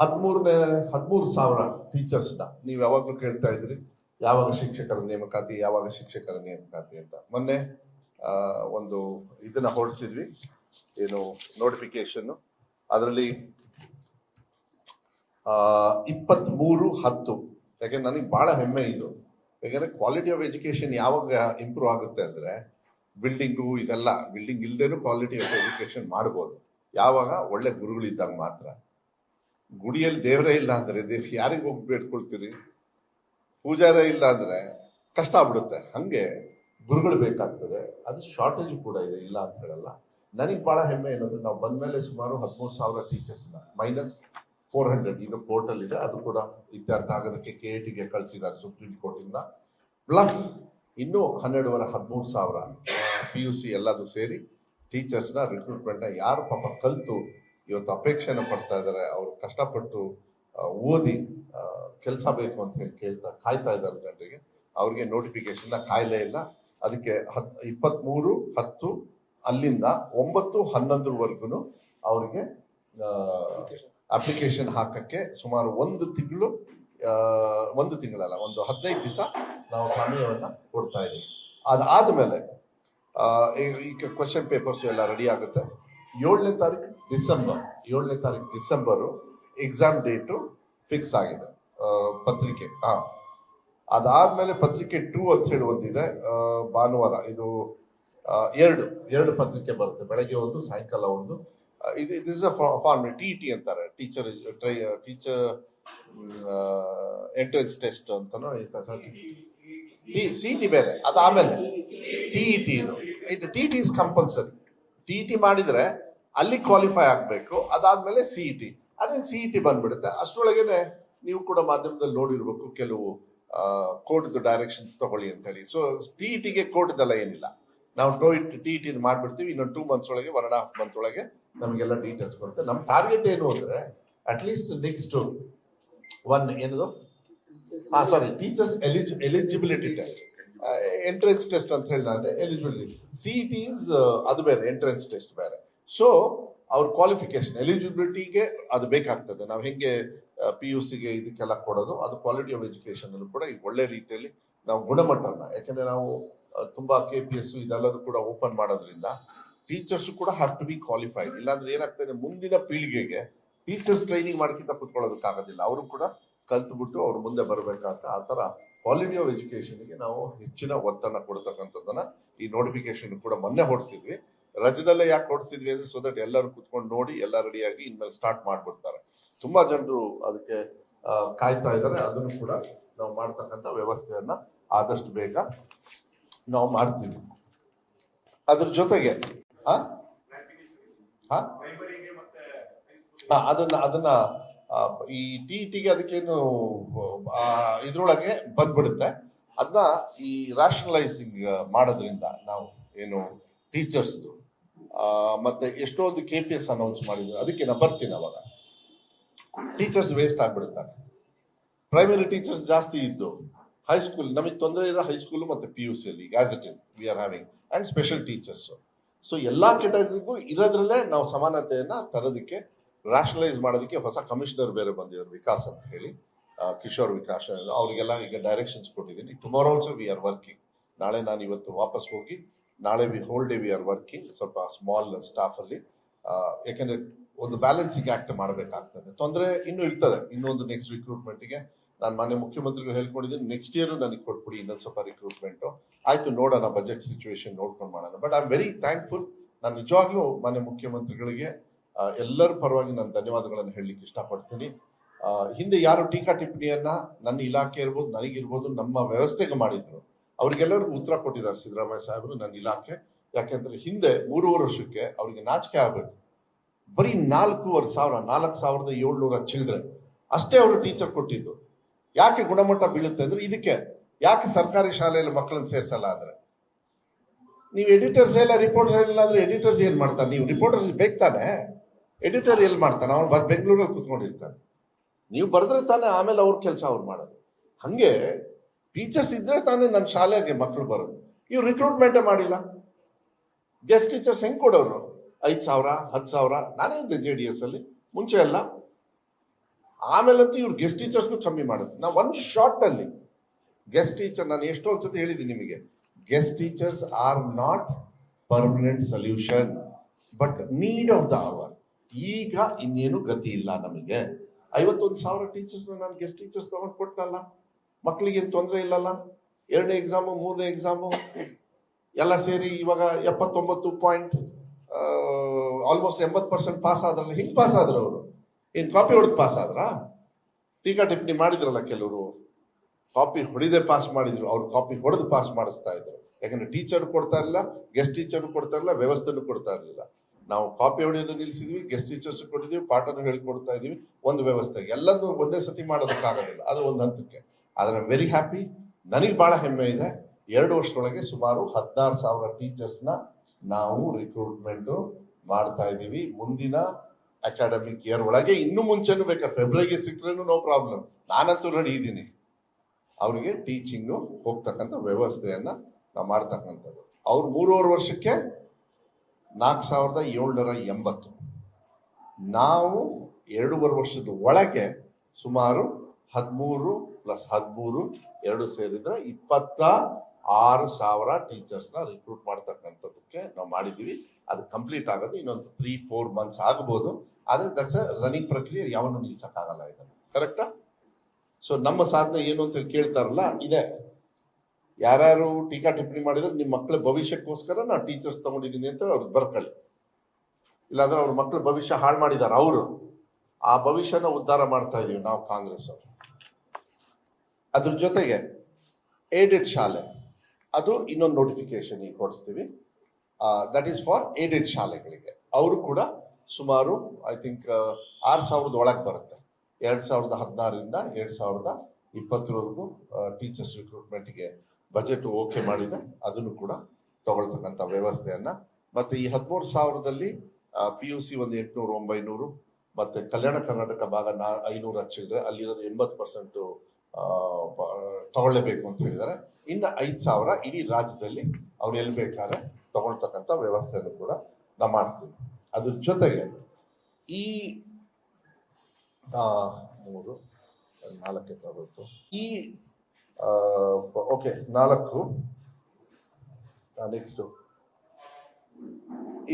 ಹದಿಮೂರನೇ, ಹದಿಮೂರು ಸಾವಿರ ಟೀಚರ್ಸ್ನ ನೀವು ಯಾವಾಗಲೂ ಕೇಳ್ತಾ ಇದ್ರಿ. ಯಾವಾಗ ಶಿಕ್ಷಕರ ನೇಮಕಾತಿ, ಯಾವಾಗ ಶಿಕ್ಷಕರ ನೇಮಕಾತಿ ಅಂತ. ಮೊನ್ನೆ ಒಂದು ಇದನ್ನ ಹೊರಡಿಸಿದ್ವಿ. ಏನು ನೋಟಿಫಿಕೇಶನ್ ಅದರಲ್ಲಿ ಇಪ್ಪತ್ತ್ ಮೂರು ಹತ್ತು. ಯಾಕೆಂದ್ರೆ ನನಗೆ ಬಹಳ ಹೆಮ್ಮೆ ಇದು. ಯಾಕಂದ್ರೆ ಕ್ವಾಲಿಟಿ ಆಫ್ ಎಜುಕೇಶನ್ ಯಾವಾಗ ಇಂಪ್ರೂವ್ ಆಗುತ್ತೆ ಅಂದ್ರೆ ಬಿಲ್ಡಿಂಗು ಇದೆಲ್ಲ ಬಿಲ್ಡಿಂಗ್ ಇಲ್ದೇನು ಕ್ವಾಲಿಟಿ ಆಫ್ ಎಜುಕೇಶನ್ ಮಾಡ್ಬೋದು. ಯಾವಾಗ? ಒಳ್ಳೆ ಗುರುಗಳಿದ್ದಾಗ ಮಾತ್ರ. ಗುಡಿಯಲ್ಲಿ ದೇವರೇ ಇಲ್ಲ ಅಂದ್ರೆ ದೇವ್ ಯಾರಿಗೆ ಹೋಗಿ ಬೇಡ್ಕೊಳ್ತೀರಿ? ಪೂಜಾರೇ ಇಲ್ಲ ಅಂದ್ರೆ ಕಷ್ಟ ಆಗ್ಬಿಡುತ್ತೆ. ಹಂಗೆ ಗುರುಗಳು ಬೇಕಾಗ್ತದೆ. ಅದು ಶಾರ್ಟೇಜ್ ಕೂಡ ಇದೆ, ಇಲ್ಲ ಅಂತ ಹೇಳಲ್ಲ. ನನಗೆ ಬಹಳ ಹೆಮ್ಮೆ ಏನಂದ್ರೆ ನಾವು ಬಂದ್ಮೇಲೆ ಸುಮಾರು ಹದಿಮೂರು ಸಾವಿರ ಟೀಚರ್ಸ್ನ ಮೈನಸ್ ಫೋರ್ ಹಂಡ್ರೆಡ್ ಈಗ ಪೋರ್ಟಲ್ ಇದೆ. ಅದು ಕೂಡ ಇತ್ಯರ್ಥ ಆಗೋದಕ್ಕೆ ಕೆ ಎ ಟಿಗೆ ಕಳಿಸಿದ್ದಾರೆ ಸುಪ್ರೀಂ ಕೋರ್ಟಿಂದ ಪ್ಲಸ್ ಇನ್ನೂ ಹನ್ನೆರಡುವರೆ, ಹದಿಮೂರು ಸಾವಿರ ಪಿ ಯು ಸಿ ಎಲ್ಲದೂ ಸೇರಿ ಟೀಚರ್ಸ್ನ ರಿಕ್ರೂಟ್ಮೆಂಟ್ನ ಯಾರು ಪಾಪ ಕಲಿತು ಇವತ್ತು ಅಪೇಕ್ಷೆನ ಪಡ್ತಾ ಇದ್ದಾರೆ. ಅವ್ರು ಕಷ್ಟಪಟ್ಟು ಓದಿ ಕೆಲಸ ಬೇಕು ಅಂತ ಹೇಳಿ ಕೇಳ್ತಾ, ಕಾಯ್ತಾ ಇದ್ದಾರೆ ಜನರಿಗೆ. ಅವ್ರಿಗೆ ನೋಟಿಫಿಕೇಶನ್ ಕಾಯಿಲೆ ಇಲ್ಲ. ಅದಕ್ಕೆ ಹತ್ ಇಪ್ಪತ್ತ್ಮೂರು ಹತ್ತು, ಅಲ್ಲಿಂದ ಒಂಬತ್ತು ಹನ್ನೊಂದರವರೆಗೂ ಅವರಿಗೆ ಅಪ್ಲಿಕೇಶನ್ ಹಾಕಕ್ಕೆ ಸುಮಾರು ಒಂದು ತಿಂಗಳು ಒಂದು ತಿಂಗಳಲ್ಲ, ಒಂದು ಹದಿನೈದು ದಿವಸ ನಾವು ಸಮಯವನ್ನು ಕೊಡ್ತಾ ಇದ್ದೀವಿ. ಅದಾದ ಮೇಲೆ ಈಗ ಕ್ವಶನ್ ಪೇಪರ್ಸ್ ಎಲ್ಲ ರೆಡಿ ಆಗುತ್ತೆ. ಏಳನೇ ತಾರೀಕು ಡಿಸೆಂಬರ್, ಏಳನೇ ತಾರೀಕು ಡಿಸೆಂಬರು ಎಕ್ಸಾಮ್ ಡೇಟು ಫಿಕ್ಸ್ ಆಗಿದೆ. ಪತ್ರಿಕೆ ಹಾ ಅದಾದ್ಮೇಲೆ ಪತ್ರಿಕೆ ಟೂ ಅಂತ ಹೇಳಿ ಒಂದಿದೆ. ಭಾನುವಾರ ಇದು ಎರಡು ಎರಡು ಪತ್ರಿಕೆ ಬರುತ್ತೆ. ಬೆಳಗ್ಗೆ ಒಂದು, ಸಾಯಂಕಾಲ ಒಂದು. ಇದು this a form T T ಅಂತಾರೆ. Teacher try teacher entrance test ಅಂತನೋ ಟಿ ಸಿ ಟಿ ಬೇರೆ. ಅದು ಆಮೇಲೆ ಟಿ ಇ ಟಿ ಇದು ಇದು T T is compulsory T T ಮಾಡಿದ್ರೆ ಅಲ್ಲಿ ಕ್ವಾಲಿಫೈ ಆಗಬೇಕು. ಅದಾದಮೇಲೆ ಸಿ ಇ ಟಿ ಅದೇನು ಸಿ ಇ ಟಿ ಬಂದ್ಬಿಡುತ್ತೆ. ಅಷ್ಟರೊಳಗೇನೆ ನೀವು ಕೂಡ ಮಾಧ್ಯಮದಲ್ಲಿ ನೋಡಿರಬೇಕು ಕೆಲವು ಕೋರ್ಟ್ದು ಡೈರೆಕ್ಷನ್ಸ್ ತಗೊಳ್ಳಿ ಅಂತ ಹೇಳಿ ಸೊ ಟಿ ಇ ಟಿಗೆ ಕೋರ್ಟ್ದೆಲ್ಲ ಏನಿಲ್ಲ. ನಾವು ಟೋ ಇಟ್ ಟಿ ಇ ಟಿ ಮಾಡ್ಬಿಡ್ತೀವಿ. ಇನ್ನೊಂದು ಟೂ ಮಂತ್ಸ್ ಒಳಗೆ ಒನ್ ಅಂಡ್ ಹಾಫ್ ಮಂತ್ ಒಳಗೆ ನಮಗೆಲ್ಲ ಡೀಟೇಲ್ಸ್ ಬರುತ್ತೆ. ನಮ್ಮ ಟಾರ್ಗೆಟ್ ಏನು ಅಂದ್ರೆ ಅಟ್ಲೀಸ್ಟ್ ನೆಕ್ಸ್ಟ್ ಒನ್ ಏನದು? ಹಾಂ sorry teachers elig eligibility test entrance test ಅಂತ ಹೇಳಿ ನಾನು ಎಲಿಜಿಬಿಲಿಟಿ. ಸಿ ಟಿ ಇಸ್ ಅದು ಬೇರೆ ಎಂಟ್ರೆನ್ಸ್ ಟೆಸ್ಟ್ ಬೇರೆ. ಸೊ ಅವ್ರ ಕ್ವಾಲಿಫಿಕೇಶನ್ ಎಲಿಜಿಬಿಲಿಟಿಗೆ ಅದು ಬೇಕಾಗ್ತದೆ. ನಾವು ಹೆಂಗೆ ಪಿ ಯು ಸಿಗೆ ಇದಕ್ಕೆಲ್ಲ ಕೊಡೋದು, ಅದು ಕ್ವಾಲಿಟಿ ಆಫ್ ಎಜುಕೇಶನ್ ಅಲ್ಲೂ ಕೂಡ ಈಗ ಒಳ್ಳೆ ರೀತಿಯಲ್ಲಿ ನಾವು ಗುಣಮಟ್ಟನ, ಯಾಕಂದ್ರೆ ನಾವು ತುಂಬಾ ಕೆ ಪಿ ಎಸ್ ಇದೆಲ್ಲದೂ ಕೂಡ ಓಪನ್ ಮಾಡೋದ್ರಿಂದ ಟೀಚರ್ಸ್ ಕೂಡ ಹ್ಯಾವ್ ಟು ಬಿ ಕ್ವಾಲಿಫೈಡ್ ಇಲ್ಲಾಂದ್ರೆ ಏನಾಗ್ತದೆ, ಮುಂದಿನ ಪೀಳಿಗೆಗೆ ಟೀಚರ್ಸ್ ಟ್ರೈನಿಂಗ್ ಮಾಡ್ಕಿಂತ ಕುತ್ಕೊಳ್ಳೋದಕ್ಕಾಗೋದಿಲ್ಲ. ಅವರು ಕೂಡ ಕಲ್ತ್ಬಿಟ್ಟು ಅವ್ರು ಮುಂದೆ ಬರಬೇಕಂತ ಆ ಥರ ಕ್ವಾಲಿಟಿ ಆಫ್ ಎಜುಕೇಶನ್ಗೆ ನಾವು ಹೆಚ್ಚಿನ ಒತ್ತನ್ನ ಕೊಡ್ತಕ್ಕಂಥದ್ದನ್ನ ಈ ನೋಟಿಫಿಕೇಶನ್ ಕೂಡ ಮೊನ್ನೆ ಹೊಡಿಸಿದ್ವಿ. ರಜದಲ್ಲೇ ಯಾಕೆ ಕೊಡಿಸಿದ್ವಿ ಅಂದ್ರೆ ಸೊ ದಟ್ ಎಲ್ಲರೂ ಕುತ್ಕೊಂಡು ನೋಡಿ, ಎಲ್ಲ ರೆಡಿಯಾಗಿ ಇನ್ಮೇಲೆ ಸ್ಟಾರ್ಟ್ ಮಾಡಿಬಿಡ್ತಾರೆ. ತುಂಬಾ ಜನರು ಅದಕ್ಕೆ ಕಾಯ್ತಾ ಇದ್ದಾರೆ ಅದನ್ನು ಕೂಡ ನಾವು ಮಾಡ್ತಕ್ಕಂಥ ವ್ಯವಸ್ಥೆಯನ್ನ ಆದಷ್ಟು ಬೇಗ ನಾವು ಮಾಡ್ತೀವಿ. ಅದ್ರ ಜೊತೆಗೆ ಅದನ್ನ ಅದನ್ನ ಈ ಟಿ ಟಿಗೆ ಅದಕ್ಕೇನು ಇದ್ರೊಳಗೆ ಬಂದ್ಬಿಡುತ್ತೆ. ಅದನ್ನ ಈ ರಾಷನಲೈಸಿಂಗ್ ಮಾಡೋದ್ರಿಂದ ನಾವು ಏನು ಟೀಚರ್ಸ್ದು. ಮತ್ತೆ ಎಷ್ಟೊಂದು ಕೆ ಪಿ ಎಸ್ ಅನೌನ್ಸ್ ಮಾಡಿದ್ರು, ಅದಕ್ಕೆ ನಾ ಬರ್ತೀನಿ ಅವಾಗ. ಟೀಚರ್ಸ್ ವೇಸ್ಟ್ ಆಗ್ಬಿಡುತ್ತಾರೆ. ಪ್ರೈಮರಿ ಟೀಚರ್ಸ್ ಜಾಸ್ತಿ ಇದ್ದು ಹೈಸ್ಕೂಲ್ ನಮಗೆ ತೊಂದರೆ ಇದೆ ಹೈಸ್ಕೂಲ್ ಮತ್ತೆ ಪಿ ಯು ಸಿಯಲ್ಲಿ as it is we are having and special teachers so ಎಲ್ಲಾ ಕೆಟಗರಿಗೂ ಇರೋದ್ರಲ್ಲೇ ನಾವು ಸಮಾನತೆಯನ್ನ ತರೋದಕ್ಕೆ ರಾಷನಲೈಸ್ ಮಾಡೋದಕ್ಕೆ ಹೊಸ ಕಮಿಷನರ್ ಬೇರೆ ಬಂದಿದ್ದಾರೆ, ವಿಕಾಸ್ ಅಂತ ಹೇಳಿ. ಕಿಶೋರ್ ವಿಕಾಸ್, ಅವರಿಗೆಲ್ಲ ಈಗ ಡೈರೆಕ್ಷನ್ಸ್ ಕೊಟ್ಟಿದ್ದೀನಿ. Tomorrow also we are working ನಾಳೆ ನಾನು ಇವತ್ತು ವಾಪಸ್ ಹೋಗಿ ನಾಳೆ we whole day we are working ಸ್ವಲ್ಪ ಸ್ಮಾಲ್ ಸ್ಟಾಫ್ ಆ, ಯಾಕಂದ್ರೆ ಒಂದು ಬ್ಯಾಲೆನ್ಸಿಂಗ್ ಆಕ್ಟ್ ಮಾಡಬೇಕಾಗ್ತದೆ. ತೊಂದರೆ ಇನ್ನೂ ಇರ್ತದೆ. ಇನ್ನೊಂದು ನೆಕ್ಸ್ಟ್ ರಿಕ್ರೂಟ್ಮೆಂಟ್ಗೆ ನಾನು ಮಾನ್ಯ ಮುಖ್ಯಮಂತ್ರಿಗಳು ಹೇಳ್ಕೊಂಡಿದ್ದೀನಿ ನೆಕ್ಸ್ಟ್ ಇಯರ್ ನನಗೆ ಕೊಟ್ಬಿಡಿ ಇನ್ನೊಂದು ಸ್ವಲ್ಪ ರಿಕ್ರೂಟ್ಮೆಂಟು ಆಯಿತು ನೋಡೋಣ ಬಜೆಟ್ ಸಿಚುವೇಶನ್ ನೋಡ್ಕೊಂಡು ಮಾಡೋಣ. But I am very thankful ನಾನು ನಿಜವಾಗ್ಲೂ ಮಾನ್ಯ ಮುಖ್ಯಮಂತ್ರಿಗಳಿಗೆ ಎಲ್ಲರ ಪರವಾಗಿ ನಾನು ಧನ್ಯವಾದಗಳನ್ನು ಹೇಳಲಿಕ್ಕೆ ಇಷ್ಟಪಡ್ತೀನಿ. ಹಿಂದೆ ಯಾರು ಟೀಕಾ ಟಿಪ್ಪಣಿಯನ್ನ ನನ್ನ ಇಲಾಖೆ ಇರ್ಬೋದು ನನಗಿರ್ಬೋದು ನಮ್ಮ ವ್ಯವಸ್ಥೆಗೆ ಮಾಡಿದ್ರು. ಅವ್ರಿಗೆಲ್ಲರಿಗೂ ಉತ್ತರ ಕೊಟ್ಟಿದ್ದಾರೆ ಸಿದ್ದರಾಮಯ್ಯ ಸಾಹೇಬರು ನನ್ನ ಇಲಾಖೆ. ಯಾಕೆಂದ್ರೆ ಹಿಂದೆ ಮೂರುವರೆ ವರ್ಷಕ್ಕೆ ಅವರಿಗೆ ನಾಚಿಕೆ ಆಗಬೇಕು. ಬರೀ ನಾಲ್ಕೂವರೆ ಸಾವಿರ, ನಾಲ್ಕು ಸಾವಿರದ ಏಳ್ನೂರ ಚಿಲ್ಡ್ರೆ. ಅಷ್ಟೇ ಅವರು ಟೀಚರ್ ಕೊಟ್ಟಿದ್ದು. ಯಾಕೆ ಗುಣಮಟ್ಟ ಬೀಳುತ್ತೆ ಅಂದ್ರೆ ಇದಕ್ಕೆ ಯಾಕೆ ಸರ್ಕಾರಿ ಶಾಲೆಯಲ್ಲಿ ಮಕ್ಕಳನ್ನ ಸೇರಿಸಲ್ಲ ಅಂದ್ರೆ? ನೀವು ಎಡಿಟರ್ಸ್ ಎಲ್ಲ ರಿಪೋರ್ಟರ್ಸ್ ಇಲ್ಲ ಅಂದ್ರೆ ಎಡಿಟರ್ಸ್ ಏನು ಮಾಡ್ತಾರೆ? ನೀವು ರಿಪೋರ್ಟರ್ಸ್ ಬೇಕಾನೆ ಎಡಿಟರ್ ಎಲ್ಲಿ ಮಾಡ್ತಾನೆ? ಅವ್ನು ಬರ್ ಬೆಂಗಳೂರಲ್ಲಿ ಕುತ್ಕೊಂಡಿರ್ತಾನೆ. ನೀವು ಬರೆದ್ರೆ ತಾನೆ ಆಮೇಲೆ ಅವ್ರ ಕೆಲಸ ಅವ್ರು ಮಾಡೋದು. ಹಂಗೆ ಟೀಚರ್ಸ್ ಇದ್ರೆ ತಾನೇ ನನ್ನ ಶಾಲೆಗೆ ಮಕ್ಕಳು ಬರೋದು. ಇವ್ರು ರಿಕ್ರೂಟ್ಮೆಂಟೇ ಮಾಡಿಲ್ಲ. ಗೆಸ್ಟ್ ಟೀಚರ್ಸ್ ಹೆಂಗೆ ಕೊಡೋರು? ಐದು ಸಾವಿರ, ಹತ್ತು ಸಾವಿರ? ನಾನೇ ಇದ್ದೆ ಜೆ ಡಿ ಎಸ್ ಅಲ್ಲಿ, ಮುಂಚೆ ಎಲ್ಲ. ಆಮೇಲಂತೂ ಇವ್ರು ಗೆಸ್ಟ್ ಟೀಚರ್ಸ್ನು ಕಮ್ಮಿ ಮಾಡೋದು. ನಾ ಒನ್ ಶಾರ್ಟಲ್ಲಿ ಗೆಸ್ಟ್ ಟೀಚರ್ ನಾನು ಎಷ್ಟೊಂದು ಸತಿ ಹೇಳಿದ್ದೀನಿ ನಿಮಗೆ. Guest teachers are not permanent solution but need of the hour ಈಗ ಇನ್ನೇನು ಗತಿ ಇಲ್ಲ ನಮಗೆ. ಐವತ್ತೊಂದು ಸಾವಿರ ಟೀಚರ್ಸ್ನ ನಾನು ಗೆಸ್ಟ್ ಟೀಚರ್ಸ್ ತಗೊಂಡು ಕೊಟ್ಟಲ್ಲ ಮಕ್ಕಳಿಗೆ ತೊಂದರೆ ಇಲ್ಲಲ್ಲ? ಎರಡನೇ ಎಕ್ಸಾಮು ಮೂರನೇ ಎಕ್ಸಾಮು ಎಲ್ಲ ಸೇರಿ ಇವಾಗ ಎಪ್ಪತ್ತೊಂಬತ್ತು ಪಾಯಿಂಟ್ ಆಲ್ಮೋಸ್ಟ್ ಎಂಬತ್ತು ಪರ್ಸೆಂಟ್ ಪಾಸ್ ಆದ್ರಲ್ಲ ಹಿಂಗೆ ಪಾಸ್ ಆದ್ರು ಅವರು. ಏನು ಕಾಪಿ ಹೊಡೆದು ಪಾಸ್ ಆದ್ರಾ? ಟೀಕಾ ಟಿಪ್ಪಣಿ ಮಾಡಿದ್ರಲ್ಲ ಕೆಲವರು. ಕಾಪಿ ಹೊಡಿದೆ ಪಾಸ್ ಮಾಡಿದ್ರು. ಅವ್ರು ಕಾಪಿ ಹೊಡೆದು ಪಾಸ್ ಮಾಡಿಸ್ತಾ ಇದ್ರು. ಯಾಕಂದ್ರೆ ಟೀಚರ್ ಕೊಡ್ತಾ ಇರಲಿಲ್ಲ ಗೆಸ್ಟ್ ಟೀಚರ್ ಕೊಡ್ತಾ ಇರಲಿಲ್ಲ, ವ್ಯವಸ್ಥೆನೂ ಕೊಡ್ತಾ ಇರಲಿಲ್ಲ. ನಾವು ಕಾಪಿ ಹೊಡೆಯೋದು ನಿಲ್ಲಿಸಿದ್ವಿ ಗೆಸ್ಟ್ ಟೀಚರ್ಸ್ ಕೊಟ್ಟಿದ್ವಿ, ಪಾಠನೂ ಹೇಳ್ಕೊಡ್ತಾ ಇದೀವಿ. ಒಂದು ವ್ಯವಸ್ಥೆ. ಎಲ್ಲದೂ ಒಂದೇ ಸತಿ ಮಾಡೋದಕ್ಕಾಗೋದಿಲ್ಲ. ಅದು ಒಂದು ಹಂತಕ್ಕೆ. ಆದ್ರೆ ವೆರಿ ಹ್ಯಾಪಿ ನನಗೆ ಬಹಳ ಹೆಮ್ಮೆ ಇದೆ. ಎರಡು ವರ್ಷದೊಳಗೆ ಸುಮಾರು ಹದಿನಾರು ಸಾವಿರ ಟೀಚರ್ಸ್ನ ನಾವು ರಿಕ್ರೂಟ್ಮೆಂಟು ಮಾಡ್ತಾ ಇದ್ದೀವಿ. ಮುಂದಿನ ಅಕಾಡೆಮಿಕ್ ಇಯರ್ ಒಳಗೆ ಇನ್ನು ಮುಂಚೆನೂ ಬೇಕಾದ್ರೆ ಫೆಬ್ರವರಿಗೆ ಸಿಕ್ಕರೇನು ನೋ ಪ್ರಾಬ್ಲಮ್ ನಾನಂತೂ ರೆಡಿ ಇದ್ದೀನಿ. ಅವರಿಗೆ ಟೀಚಿಂಗು ಹೋಗ್ತಕ್ಕಂಥ ವ್ಯವಸ್ಥೆಯನ್ನ ನಾವು ಮಾಡ್ತಕ್ಕಂಥದ್ದು. ಅವ್ರು ಮೂರುವರೆ ವರ್ಷಕ್ಕೆ ನಾಲ್ಕು ಸಾವಿರದ ಏಳ್ನೂರ ಎಂಬತ್ತು. ನಾವು ಎರಡೂವರೆ ವರ್ಷದ ಒಳಗೆ ಸುಮಾರು ಹದಿಮೂರು ಪ್ಲಸ್ ಹದಿಮೂರು, ಎರಡು ಸೇರಿದ್ರೆ ಇಪ್ಪತ್ತ ಆರು ಸಾವಿರ ಟೀಚರ್ಸ್ನ ರಿಕ್ರೂಟ್ ಮಾಡ್ತಕ್ಕಂಥದ್ದಕ್ಕೆ ನಾವು ಮಾಡಿದ್ದೀವಿ ಅದು ಕಂಪ್ಲೀಟ್ ಆಗೋದು ಇನ್ನೊಂದು ತ್ರೀ ಫೋರ್ ಮಂತ್ಸ್ ಆಗ್ಬೋದು. ಆದರೆ ದಟ್ಸ್ ರನ್ನಿಂಗ್ ಪ್ರಕ್ರಿಯೆ, ಯಾವನ್ನು ನಿಲ್ಸೋಕ್ಕಾಗಲ್ಲ ಇದನ್ನು. ಕರೆಕ್ಟಾ ಸೊ ನಮ್ಮ ಸಾಧನೆ ಏನು ಅಂತ ಕೇಳ್ತಾರಲ್ಲ, ಇದೆ. ಯಾರ್ಯಾರು ಟೀಕಾ ಟಿಪ್ಪಣಿ ಮಾಡಿದ್ರೆ ನಿಮ್ಮ ಮಕ್ಕಳ ಭವಿಷ್ಯಕ್ಕೋಸ್ಕರ ನಾನು ಟೀಚರ್ಸ್ ತಗೊಂಡಿದ್ದೀನಿ ಅಂತ ಅವ್ರಿಗೆ ಬರ್ಕೊಳ್ಳಿ ಇಲ್ಲಾಂದ್ರೆ ಅವ್ರ ಮಕ್ಕಳ ಭವಿಷ್ಯ ಹಾಳು ಮಾಡಿದಾರೆ ಅವರು. ಆ ಭವಿಷ್ಯನ ಉದ್ಧಾರ ಮಾಡ್ತಾ ಇದೀವಿ ನಾವು ಕಾಂಗ್ರೆಸ್ ಅವರು. ಅದ್ರ ಜೊತೆಗೆ ಏಡೆಡ್ ಶಾಲೆ. ಅದು ಇನ್ನೊಂದು ನೋಟಿಫಿಕೇಶನ್ ಈಗ ಕೊಡಿಸ್ತೀವಿ. ದಟ್ ಈಸ್ ಫಾರ್ ಏಡೆಡ್ ಶಾಲೆಗಳಿಗೆ. ಅವರು ಕೂಡ ಸುಮಾರು ಐ ಥಿಂಕ್ ಆರು ಸಾವಿರದ ಒಳಗೆ ಬರುತ್ತೆ. ಎರಡು ಸಾವಿರದ ಹದಿನಾರರಿಂದ ಎರಡು ಸಾವಿರದ ಇಪ್ಪತ್ತರವರೆಗೂ ಟೀಚರ್ಸ್ ರಿಕ್ರೂಟ್ಮೆಂಟ್ಗೆ ಬಜೆಟ್ ಓಕೆ ಮಾಡಿದೆ. ಅದನ್ನು ಕೂಡ ತಗೊಳ್ತಕ್ಕಂಥ ವ್ಯವಸ್ಥೆಯನ್ನ. ಮತ್ತೆ ಈ ಹದಿಮೂರು ಸಾವಿರದಲ್ಲಿ ಪಿ ಯು ಸಿ ಒಂದು ಎಂಟುನೂರು, ಒಂಬೈನೂರು, ಮತ್ತೆ ಕಲ್ಯಾಣ ಕರ್ನಾಟಕ ಭಾಗ ನಾ, ಐನೂರು ಹಚ್ಚಿದ್ರೆ ಅಲ್ಲಿರೋದು ಎಂಬತ್ತು ಪರ್ಸೆಂಟ್ ತಗೊಳ್ಳೇಬೇಕು ಅಂತ ಹೇಳಿದ್ದಾರೆ. ಇನ್ನು ಐದು ಸಾವಿರ ಇಡೀ ರಾಜ್ಯದಲ್ಲಿ ಅವ್ರು ಎಲ್ಲಿ ಬೇಕಾದ್ರೆ ತಗೊಳ್ತಕ್ಕಂಥ ವ್ಯವಸ್ಥೆಯನ್ನು ಕೂಡ ನಾವು ಮಾಡ್ತೀವಿ. ಅದ್ರ ಜೊತೆಗೆ ಈ ಮೂರು ನಾಲ್ಕೇ ತಗೋಬೇಕು ಈ ಓಕೆ, ನಾಲ್ಕು ನೆಕ್ಸ್ಟು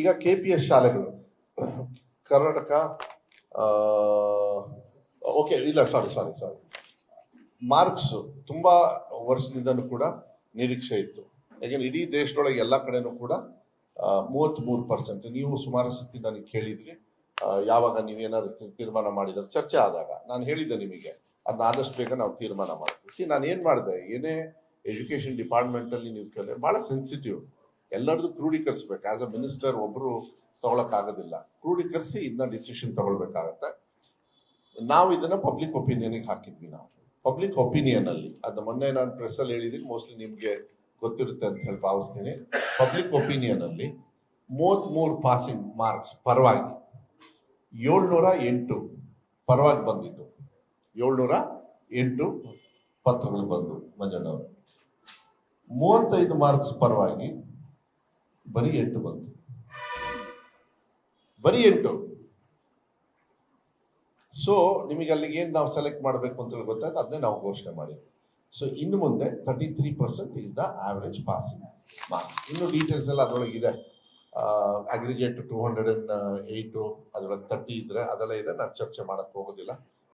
ಈಗ ಕೆ ಪಿ ಎಸ್ ಶಾಲೆಗಳು. ಕರ್ನಾಟಕ ಓಕೆ, ಇಲ್ಲ ಸಾರಿ ಸಾರಿ ಸಾರಿ ಮಾರ್ಕ್ಸ್ ತುಂಬಾ ವರ್ಷದಿಂದನೂ ಕೂಡ ನಿರೀಕ್ಷೆ ಇತ್ತು. ಯಾಕೆಂದ್ರೆ ಇಡೀ ದೇಶದೊಳಗೆ ಎಲ್ಲ ಕಡೆನೂ ಕೂಡ ಮೂವತ್ತ್ಮೂರು ಪರ್ಸೆಂಟ್, ನೀವು ಸುಮಾರು ಸತಿ ನನಗೆ ಕೇಳಿದ್ರಿ ಯಾವಾಗ ನೀವೇನಾದ್ರು ತೀರ್- ತೀರ್ಮಾನ ಮಾಡಿದ್ರೆ ಚರ್ಚೆ ಆದಾಗ. ನಾನು ಹೇಳಿದ್ದೆ ನಿಮಗೆ ಅದನ್ನ ಆದಷ್ಟು ಬೇಗ ನಾವು ತೀರ್ಮಾನ ಮಾಡ್ತೀವಿ. ಸಿ, ನಾನು ಏನು ಮಾಡಿದೆ, ಏನೇ ಎಜುಕೇಶನ್ ಡಿಪಾರ್ಟ್ಮೆಂಟ್ ಅಲ್ಲಿ ನೀವು ಕೇಳಿದ್ರೆ ಬಹಳ ಸೆನ್ಸಿಟಿವ್. ಎಲ್ಲರದು ಕ್ರೂಢೀಕರಿಸ್ಬೇಕು. ಆಸ್ ಅ ಮಿನಿಸ್ಟರ್ ಒಬ್ರು ತಗೊಳಕ್ಕಾಗೋದಿಲ್ಲ. ಕ್ರೂಢೀಕರಿಸಿ ಇದನ್ನ ಡಿಸಿಷನ್ ತಗೊಳ್ಬೇಕಾಗತ್ತೆ. ನಾವು ಇದನ್ನ ಪಬ್ಲಿಕ್ ಒಪಿನಿಯನ್ಗೆ ಹಾಕಿದ್ವಿ ನಾವು. ಪಬ್ಲಿಕ್ ಒಪಿನಿಯನ್ ಅಲ್ಲಿ, ಅದು ಮೊನ್ನೆ ನಾನು ಪ್ರೆಸ್ ಅಲ್ಲಿ ಹೇಳಿದ್ದೀನಿ ಮೋಸ್ಟ್ಲಿ ನಿಮಗೆ ಗೊತ್ತಿರುತ್ತೆ ಅಂತ ಹೇಳಿ ಭಾವಿಸ್ತೀನಿ. ಪಬ್ಲಿಕ್ ಒಪಿನಿಯನ್ ಅಲ್ಲಿ ಮೂವತ್ಮೂರು ಪಾಸಿಂಗ್ ಮಾರ್ಕ್ಸ್ ಪರವಾಗಿ ಏಳ್ನೂರ ಎಂಟು ಪರವಾಗಿ ಬಂದಿದ್ದು. ಏಳ್ನೂರ ಎಂಟು ಪತ್ರಗಳು ಬಂದು ಮಂಜಣ್ಣವರು ಮೂವತ್ತೈದು ಮಾರ್ಕ್ಸ್ ಪರವಾಗಿ ಬರೀ ಎಂಟು ಬಂತು. ಬರೀ ಎಂಟು. ಸೊ ನಿಮಗೆ ಅಲ್ಲಿಗೆ ಏನು ನಾವು ಸೆಲೆಕ್ಟ್ ಮಾಡಬೇಕು ಅಂತ ಹೇಳಿ ಗೊತ್ತಾಯ್ತು ಅದನ್ನೇ ನಾವು ಘೋಷಣೆ ಮಾಡಿದ್ವಿ. ಸೊ ಇನ್ನು ಮುಂದೆ thirty three percent is the average passing marks ಇನ್ನು ಡೀಟೇಲ್ಸ್ ಎಲ್ಲ ಅದರೊಳಗಿದೆ ಇದೆ. Aggregate two hundred and eight ಅದರೊಳಗೆ ತರ್ಟಿ ಇದ್ದರೆ ಅದೆಲ್ಲ ಇದೆ, ನಾನು ಚರ್ಚೆ ಮಾಡೋಕ್ಕೆ ಹೋಗೋದಿಲ್ಲ.